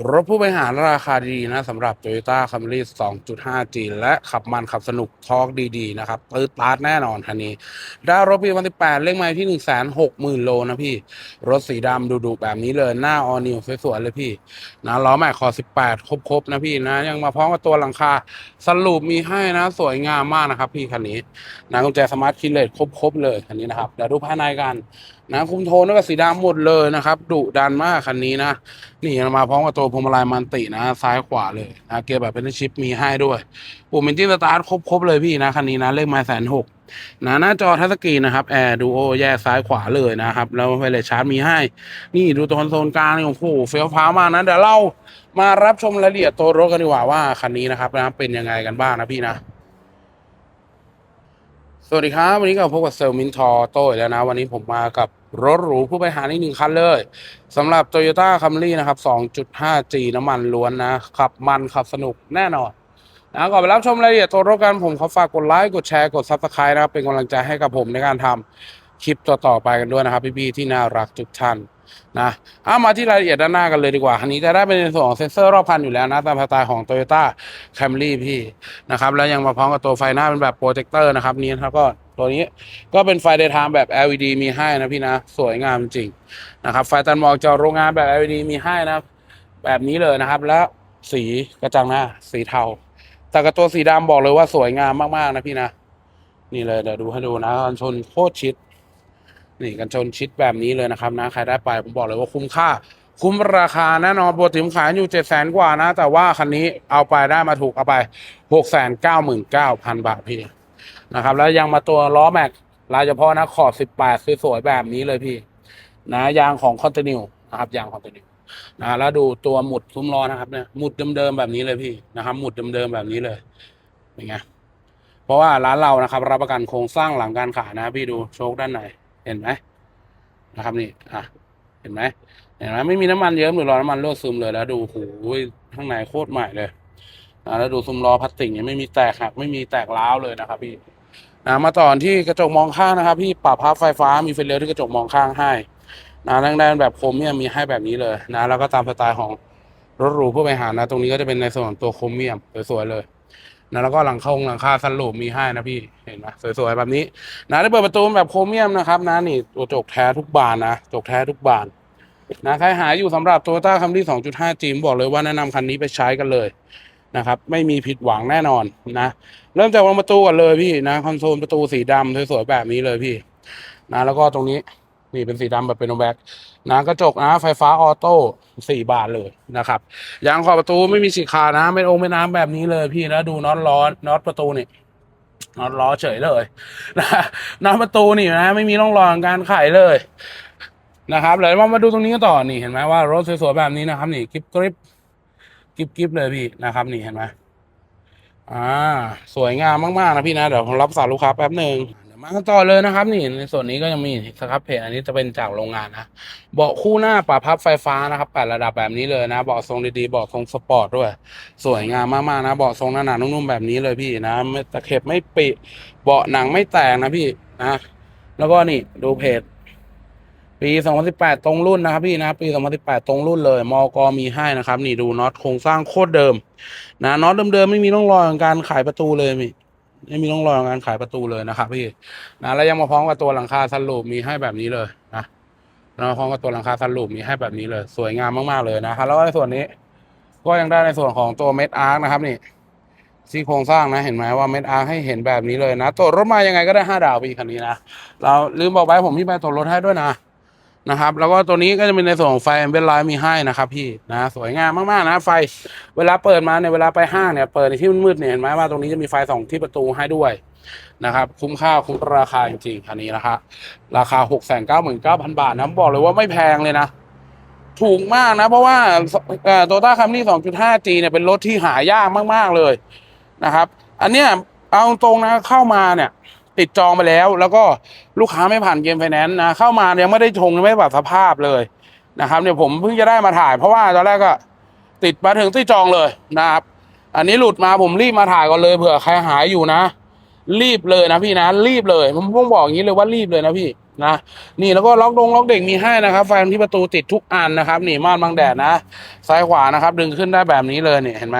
รถผู้บริหารราคาดีนะสำหรับ Toyota Camry 2.5G และขับมันขับสนุกทอร์กดีๆ นะครับตืดตาร์แน่นอนคันนี้ ได้รถปี 2018 เลขไม้ที่ 160,000 โลนะพี่ รถสีดำดุๆแบบนี้เลย หน้าออนิวสวยๆเลยพี่นะล้อแม็กคอ 18 ครบๆ นะพี่นะ ยังมาพร้อมกับตัวหลังคา สรุปมีให้นะ สวยงามมากนะครับพี่คันนี้นะกุญแจสมาร์ทคีย์เลสครบๆเลยคันนี้นะครับเดี๋ยวดูภายในกัน นะคุมโทนด้วกับสีดำหมดเลยนะครับดุดันมากคันนี้นะ นี่มาพร้อมกับตัวพวงมาลัยมันตินะ ซ้ายขวาเลยนะเกียร์แบบเป็นชิปมีให้ด้วยปุ่มเป็นจิ้มสตาร์ทครบๆเลยพี่นะคันนี้นะเลขไม้แสนหกนะหน้าจอทัชสกรีนนะครับแอร์ดูโอแยกซ้ายขวาเลยนะครับ แล้วไวเลสชาร์จมีให้ นี่ดูตัวคอนโซลกลางนี่โอ้โหเฟี้ยวฟ้ามากนะเดี๋ยวเรามารับชมรายละเอียดตัวรถกันดีกว่าว่าคันนี้นะครับนะเป็นยังไงกันบ้างนะพี่นะ สวัสดีครับ วันนี้ก็พบกับเซลลมินทอโต้แล้วนะ วันนี้ผมมากับรถหรูผู้บริหารอีกหนึ่งคันเลยสำหรับ Toyota Camry นะครับ 2.5G น้ำมันล้วนนะ ขับมันขับสนุกแน่นอนนะก่อนไปรับชมรายละเอียดตัวรถกันผมขอฝากกดไลค์กดแชร์กด Subscribe นะครับ เป็นกำลังใจให้กับผมในการทำคลิปต่อๆไปกันด้วยนะครับพี่ๆที่น่ารักทุกท่าน นะเอามาที่รายละเอียดด้านหน้ากันเลยดีกว่า คันนี้จะได้เป็นในส่วนของเซ็นเซอร์รอบคันอยู่แล้วนะ ตามสไตล์ของ Toyota Camry พี่นะครับ แล้วยังมาพร้อมกับตัวไฟหน้าเป็นแบบโปรเจคเตอร์นะครับ นี่แล้วก็ตัวนี้ก็เป็นไฟ daytime แบบ LED มีให้นะพี่นะ สวยงามจริงนะครับ ไฟตันมอกจากโรงงานแบบ LED มีให้นะแบบนี้เลยนะครับ แล้วสีกระจังหน้าสีเทา แต่กับตัวสีดำบอกเลยว่าสวยงามมากๆนะพี่นะ นี่เลยเดี๋ยวดูให้ดูนะกันชนโคตรชิด นี่กันชนชิดแบบนี้เลยนะครับนะใครได้ไปผมบอกเลยว่าคุ้มค่า คุ้มราคาแน่นอนปกติผมขายอยู่เจ็ดแสนกว่านะ แต่ว่าคันนี้เอาไปได้มาถูกเอาไปหกแสนเก้าหมื่นเก้าพันบาทพี่นะครับแล้วยังมาตัวล้อแม็กรายเฉพาะนะขอบสิบแปดสวยๆแบบนี้เลยพี่ นะยางของคอนติเนียนะครับยางคอนติเนียนะแล้วดูตัวหมุดซุ้มล้อนะครับเนี่ยหมุดเดิมๆแบบนี้เลยพี่นะครับหมุดเดิมๆแบบนี้เลยเป็นไงเพราะว่าร้านเรานะครับ รับประกันโครงสร้างหลังการขายนะพี่ดูโชคด้านใน เห็นไหมนะครับนี่อะเห็นไหมเห็นไหมไม่มีน้ำมันเยิ้มหรือรอน้ำมันรั่วซึมเลยแล้วดูโอ้โหข้างในโคตรใหม่เลยนะแล้วดูซุ้มล้อพลาสติกเนี่ยไม่มีแตกหักไม่มีแตกร้าวเลยนะครับพี่นะมาต่อที่กระจกมองข้างนะครับ พี่ปรับพับไฟฟ้ามีไฟเลี้ยวที่กระจกมองข้างให้นะด้านด้านแบบโครเมียมมีให้แบบนี้เลยนะแล้วก็ตามสไตล์ของรถหรูผู้บริหารนะ ตรงนี้ก็จะเป็นในส่วนของตัวโครเมียมสวยๆเลย นะแล้วก็หลังคงหลังคาสันลูปมีให้นะพี่เห็นไหมสวยๆแบบนี้นะได้เปิดประตูแบบโครเมียมนะครับนะนี่ตัวจกแท้ทุกบานนะจกแท้ทุกบานนะใครหาอยู่สำหรับ Toyota Camry 2.5 g มบอกเลยว่าแนะนำคันนี้ไปใช้กันเลยนะครับไม่มีผิดหวังแน่นอนนะ เริ่มจากวงประตูก่อนเลยพี่นะคอนโซลประตูสีดำสวยๆแบบนี้เลยพี่ นะแล้วก็ตรงนี้ นี่เป็นสีดำแบบเป็นโนแบ็กนะกระจกนะ ไฟฟ้าออโต้สี่บาทเลยนะครับยางขอบประตูไม่มีฉีขานะไม่องค์ไม่น้ำแบบนี้เลยพี่แล้วดูน็อตล้อน็อตประตูนี่น็อตล้อเฉยเลยนะน็อตประตูนี่นะ ไม่มีร่องรอยของการไขเลยนะครับเดี๋ยวเรามาดูตรงนี้กันต่อนี่เห็นไหมว่ารถสวยๆแบบนี้นะครับ นี่กริบกริบกิบกิบเลยพี่นะครับ นี่เห็นไหมอ่า สวยงามมากๆนะพี่นะ เดี๋ยวผมรับสายลูกค้าแป๊บหนึ่ง มากันต่อเลยนะครับ นี่ในส่วนนี้ก็ยังมีสครับเพจอันนี้จะเป็นจากโรงงานนะเบาะคู่หน้าปรับพับไฟฟ้านะครับแปดระดับแบบนี้เลยนะเบาะทรงดีๆเบาะทรงสปอร์ตด้วย สวยงามมากๆนะเบาะทรงหนาๆนุ่มๆแบบนี้เลยพี่นะตะเข็บไม่ปิเบาะหนังไม่แตกนะพี่นะแล้วก็นี่ดูเพจปี 2018 ตรงรุ่นนะครับพี่นะ ปี 2018 ตรงรุ่นเลยมอกมีให้นะครับ นี่ดูน็อตโครงสร้างโคตรเดิม นะน็อตเดิมๆไม่มีร่องรอยของการขายประตูเลยมี ไม่มีร่องรอยของการขายประตูเลยนะครับพี่นะแล้วยังมาพร้อมกับตัวหลังคาซันลูปมีให้แบบนี้เลยนะมาพร้อมกับตัวหลังคาซันลูปมีให้แบบนี้เลย สวยงามมากๆเลยนะครับแล้วก็ในส่วนนี้ ก็ยังได้ในส่วนของตัวเม็ดอาร์คนะครับนี่ซี่โครงสร้างนะเห็นไหมว่าเม็ดอาร์คให้เห็นแบบนี้เลยนะตัวรถมายังไงก็ได้ห้าดาวพี่คันนี้นะเราลืมบอกไปผมพี่ไปตัวรถให้ด้วยนะ นะครับ แล้วก็ตัวนี้ก็จะเป็นในส่วนของไฟแอมเบนไลท์มีให้นะครับ พี่นะสวยงามมากๆนะไฟเวลาเปิดมาเนี่ยเวลาไปห้างเนี่ยเปิดในที่มืดๆเนี่ยเห็นไหมว่าตรงนี้จะมีไฟสองที่ประตูให้ด้วยนะครับ คุ้มค่าคุ้มราคาจริงๆคันนี้นะครับราคาหกแสนเก้าหมื่นเก้าพันบาทนะบอกเลยว่าไม่แพงเลยนะ ถูกมากนะ เพราะว่าโตต้าคัมรี่สองจุดห้าจีเนี่ยเป็นรถที่หายากมากๆเลยนะครับ อันเนี้ยเอาตรงนะเข้ามาเนี่ย ติดจองไปแล้ว แล้วก็ลูกค้าไม่ผ่านเกมไฟแนนซ์นะเข้ามายังไม่ได้ชงยังไม่แบบสภาพเลยนะครับเนี่ยผมเพิ่งจะได้มาถ่าย เพราะว่าตอนแรกก็ติดมาถึงที่จองเลยนะครับอันนี้หลุดมาผมรีบมาถ่ายก่อนเลยเผื่อใครหายอยู่นะ รีบเลยนะพี่นะ รีบเลยผมต้องบอกอย่างนี้เลยว่ารีบเลยนะพี่นะนี่แล้วก็ล็อกดงล็อกเด็กมีให้นะครับ ไฟที่ประตูติดทุกอันนะครับนี่ม่านบังแดดนะ ซ้ายขวานะครับ ดึงขึ้นได้แบบนี้เลยเนี่ยเห็นไหม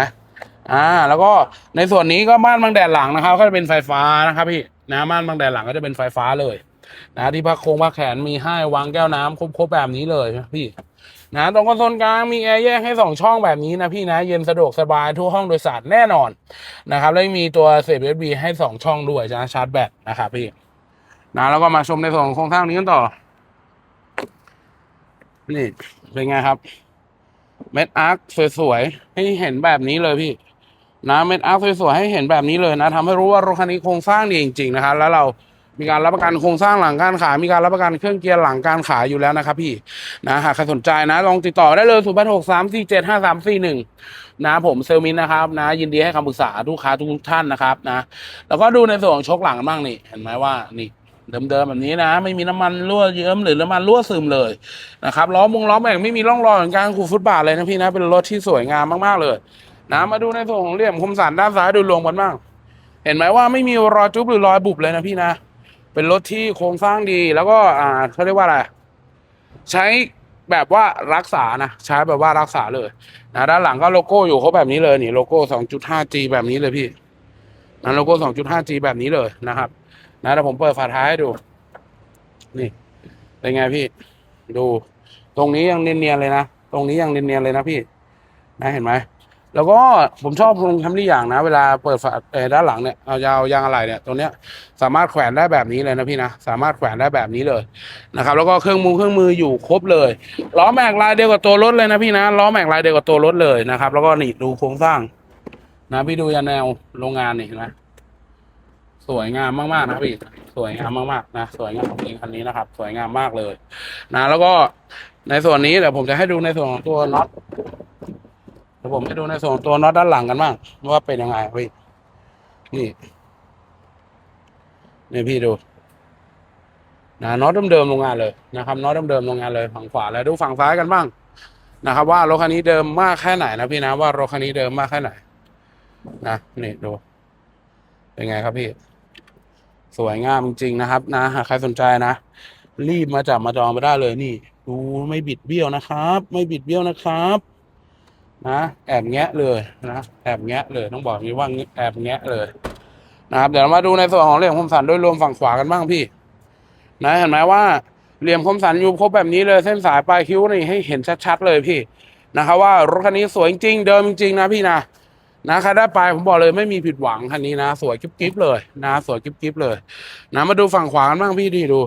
อ่า แล้วก็ในส่วนนี้ก็ม่านบังแดดหลังนะครับ ก็จะเป็นไฟฟ้านะครับพี่ นะม่านบังแดดหลังก็จะเป็นไฟฟ้าเลย นะที่พักโครงพักแขนมีให้วางแก้วน้ำครบๆแบบนี้เลยนะพี่นะตรงคอนโซลกลางมีแอร์แยกให้สองช่องแบบนี้นะพี่นะเย็นสะดวกสบายทั่วห้องโดยสารแน่นอนนะครับแล้วมีตัวเสียบ USB ให้สองช่องด้วยนะชาร์จแบตนะครับพี่นะแล้วก็มาชมในส่วนของโครงสร้างนี้กันต่อนี่เป็นไงครับ เม็ดอาร์คสวยๆ ให้เห็นแบบนี้เลยพี่ นะเม็ดอาร์คสวยๆให้เห็นแบบนี้เลยนะทำให้รู้ว่ารถคันนี้โครงสร้างดีจริงๆนะครับแล้วเรามีการรับประกันโครงสร้างหลังการขายมีการรับประกันเครื่องเกียร์หลังการขายอยู่แล้วนะครับพี่นะหากใครสนใจนะ ลองติดต่อได้เลยศูนย์แปดหกสามสี่เจ็ดห้าสามสี่หนึ่งนะผมเซลมินนะครับนะ ยินดีให้คำปรึกษาลูกค้าทุกท่านนะครับนะ แล้วก็ดูในส่วนของชกหลังบ้างนี่ เห็นไหมว่านี่เดิมๆแบบนี้นะ ไม่มีน้ำมันรั่วเยิ้มหรือน้ำมันรั่วซึมเลยนะครับล้อมุงล้อแบ่งไม่มีร่องรอยของการขูดฟุตบาทเลยนะพี่นะเป็นรถที่สวยงามมากๆเลย นะมาดูในส่วนของเหลี่ยมคมสันด้านซ้ายโดยรวมกันบ้างเห็นไหมว่าไม่มีรอยจุ๊บหรือรอยบุบเลยนะพี่นะ เป็นรถที่โครงสร้างดีแล้วก็อ่าเขาเรียกว่าอะไร ใช้แบบว่ารักษานะ ใช้แบบว่ารักษาเลยนะด้านหลังก็โลโก้อยู่เขาแบบนี้เลยนี่โลโก้ 2.5G แบบนี้เลยพี่นะโลโก้ 2.5G แบบนี้เลยนะครับ นะเดี๋ยวผมเปิดฝาท้ายให้ดู นี่เป็นไงพี่ ดู ตรงนี้ยังเนียนๆเลยนะ ตรงนี้ยังเนียนๆเลยนะพี่ นะเห็นไหม แล้วก็ผมชอบตรงทำที่อย่างนะ เวลาเปิดฝาด้านหลังเนี่ยเอายาวยางอะไรเนี่ยตรงเนี้ยสามารถแขวนได้แบบนี้เลยนะพี่นะสามารถแขวนได้แบบนี้เลยนะครับแล้วก็เครื่องมือเครื่องมืออยู่ครบเลยล้อแม็กลายเดียวกับตัวรถเลยนะพี่นะล้อแม็กลายเดียวกับตัวรถเลยนะครับ แล้วก็นี่ดูโครงสร้าง นะพี่ดูยาแนวโรงงานนี่นไหมสวยงามมากๆนะพี่สวยงามมากๆนะสวยงามจริงคันนี้นะครับ สวยงามมากเลย นะ แล้วก็ในส่วนนี้เดี๋ยวผมจะให้ดูในส่วนของตัวน็อต ดี๋ยวผมให้ดูในส่วนตัวน็อตด้านหลังกันบ้างว่าเป็นยังไงพี่นี่นี่พี่ดูนะน็อตเดิมๆโรงงานเลยนะครับน็อตเดิมๆโรงงานเลยฝั่งขวาแล้วดูฝั่งซ้ายกันบ้างนะครับ ว่ารถคันนี้เดิมมากแค่ไหนนะพี่นะว่ารถคันนี้เดิมมากแค่ไหนนะนี่ดูเป็นไงครับพี่ สวยงามจริงๆนะครับ นะหากใครสนใจนะรีบมาจับมาจองไปได้เลยนี่ ดูไม่บิดเบี้ยวนะครับ ไม่บิดเบี้ยวนะครับ นะแอบแงะเลยนะแอบแงะเลยต้องบอกอย่างนี้ว่าแอบแงะเลยนะครับเดี๋ยวมาดูในส่วนของเหลี่ยมคมสันโดยรวมฝั่งขวากันบ้างพี่ นะเห็นไหมว่าเหลี่ยมคมสันอยู่ครบแบบนี้เลย เส้นสายปลายคิ้วนี่ให้เห็นชัดๆเลยพี่นะครับว่ารถคันนี้สวยจริงเดิมจริงนะพี่นะนะใครได้ไปผมบอกเลยไม่มีผิดหวังคันนี้นะ สวยกิ๊บๆเลยนะสวยกิ๊บๆเลย นะมาดูฝั่งขวากันบ้างพี่ดีดู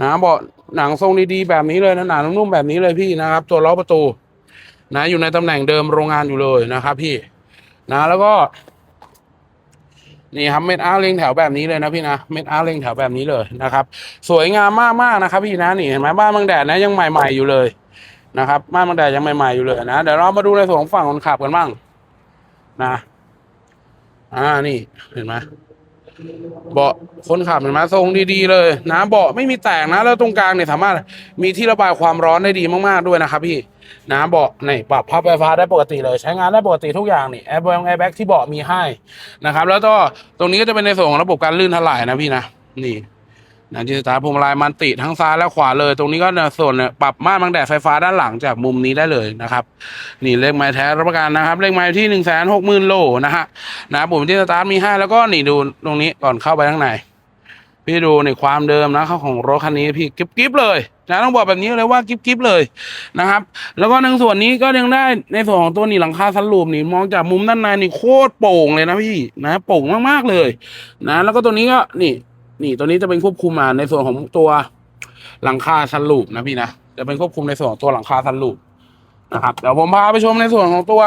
นะเบาะหนังทรงดีๆแบบนี้เลยนะหนานุ่มๆแบบนี้เลยพี่นะครับ ตัวล้อประตู นะอยู่ในตำแหน่งเดิมโรงงานอยู่เลยนะครับ พี่นะแล้วก็ นี่ครับเม็ดอาร์เล็งแถวแบบนี้เลยนะพี่นะเม็ดอาร์เล็งแถวแบบนี้เลยนะครับ สวยงามมากๆนะครับ พี่นะนี่เห็นไหมบ้านบางแดดนะยังใหม่ ๆอยู่เลยนะครับบ้านบางแดดยังใหม่ๆอยู่เลยนะเดี๋ยวเรามาดูในส่วนของฝั่งคนขับกันบ้างนะ อ่านี่เห็นไหม เบาะคนขับเห็นไหมทรงดีๆเลยนะเบาะไม่มีแตกนะ แล้วตรงกลางเนี่ยสามารถมีที่ระบายความร้อนได้ดีมากๆด้วยนะครับพี่นะเบาะนี่ปรับพับไฟฟ้าได้ปกติเลย ใช้งานได้ปกติทุกอย่างนี่แอร์แบงแอร์แบ็กที่เบาะมีให้นะครับ แล้วก็ตรงนี้ก็จะเป็นในส่วนของระบบการลื่นถลายนะพี่นะนี่ นะที่สตาร์ทพวงมาลัยมันติทั้งซ้ายและขวาเลย ตรงนี้ก็นส่วนปรับม่านบังแดดไฟฟ้าด้านหลังจากมุมนี้ได้เลยนะครับ นี่เลขไม้แท้รับประกันนะครับ เลขไม้ที่หนึ่งแสนหกหมื่นโลนะฮะนะปุ่มที่สตาร์ทมีให้แล้วก็นี่ดูตรงนี้ก่อนเข้าไปข้างในพี่ดูในความเดิมนะเขาของรถคันนี้พี่กิ๊บกิบเลยนะต้องบอกแบบนี้เลยว่ากิ๊บกิบเลยนะครับ แล้วก็ในส่วนนี้ก็ยังได้ในส่วนของตัวนี่หลังคาสันลูปนี่มองจากมุมด้านในนี่โคตรโป่งเลยนะพี่นะโป่งมากๆเลย นะ แล้วก็ตัวนี้ก็นี่ นี่ตัวนี้จะเป็นควบคุมมาในส่วนของตัวหลังคาสันลูปนะพี่นะจะเป็นควบคุมในส่วนของตัวหลังคาสันลูปนะครับเดี๋ยวผมพาไปชมในส่วนของตัว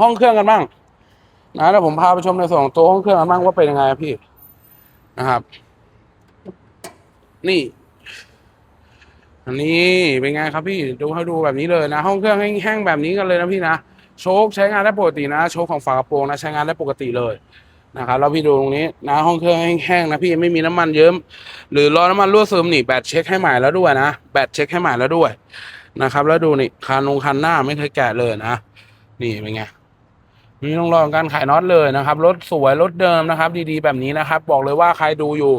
ห้องเครื่องกันบ้างนะเดี๋ยวผมพาไปชมในส่วนของตัวห้องเครื่องกันบ้างว่าเป็นยังไงพี่นะครับ นี่ อันนี้เป็นไงครับพี่ดูให้ดูแบบนี้เลยนะ ห้องเครื่องแห้งๆแบบนี้กันเลยนะพี่นะโชคใช้งานได้ปกตินะ โชคของฝากระโปรงนะใช้งานได้ปกติเลย นะครับแล้วพี่ดูตรงนี้นะห้องเครื่องแห้งๆนะพี่ไม่มีน้ำมันเยิ้มหรือล้อน้ำมันรั่วซึมนี่แบตเช็คให้ใหม่แล้วด้วยนะแบตเช็คให้ใหม่แล้วด้วยนะครับ แล้วดูนี่คันลงคันหน้าไม่เคยแกะเลยนะนี่เป็นไงนี่ต้องรองการขายน็อตเลยนะครับรถสวยรถเดิมนะครับ ดีๆแบบนี้นะครับ บอกเลยว่าใครดูอยู่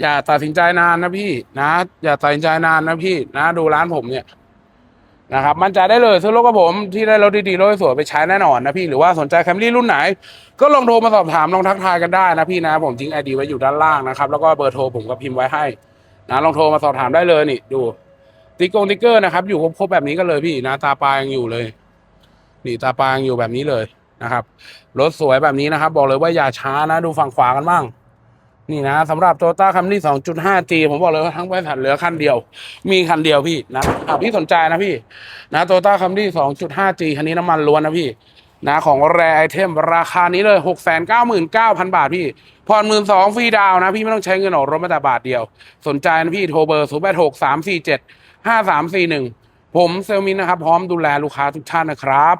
อย่าตัดสินใจนานนะพี่นะ อย่าตัดสินใจนานนะพี่นะ ดูร้านผมเนี่ย นะครับมั่นใจได้เลยซื้อรถกับผมที่ได้รถดีๆรถสวยไปใช้แน่นอนนะพี่หรือว่าสนใจแคมรี่รุ่นไหน ก็ลองโทรมาสอบถามลองทักทายกันได้นะพี่นะผมทิ้งไอดีไว้อยู่ด้านล่างนะครับแล้วก็เบอร์โทรผมก็พิมพ์ไว้ให้นะลองโทรมาสอบถามได้เลยนี่ดูติ๊กกงติ๊กเกอร์นะครับอยู่ครบๆแบบนี้กันเลยพี่นะตาปลายังอยู่เลย นี่ตาปลายังอยู่แบบนี้เลยนะครับรถสวยแบบนี้นะครับ บอกเลยว่าอย่าช้านะดูฝั่งขวากันบ้าง นี่นะสำหรับโตต้าคัมรี่ 2.5G ผมบอกเลยว่าทั้งบริษัทเหลือคันเดียว มีคันเดียวพี่นะอะพี่สนใจนะพี่นะโตต้าคัมรี่ 2.5G คันนี้น้ำมันล้วนนะพี่นะของแรไอเทมราคานี้เลย 699,000 บาทพี่ผ่อนหมื่นสองฟรีดาวนะ พี่ไม่ต้องใช้เงินออกรถม้แต่บาทเดียว สนใจนะพี่โทรเบอร์ 0 8 6 3 4 7 5 3 4 1 ผมเซลมินนะครับ พร้อมดูแลลูกค้าทุกท่านนะครับ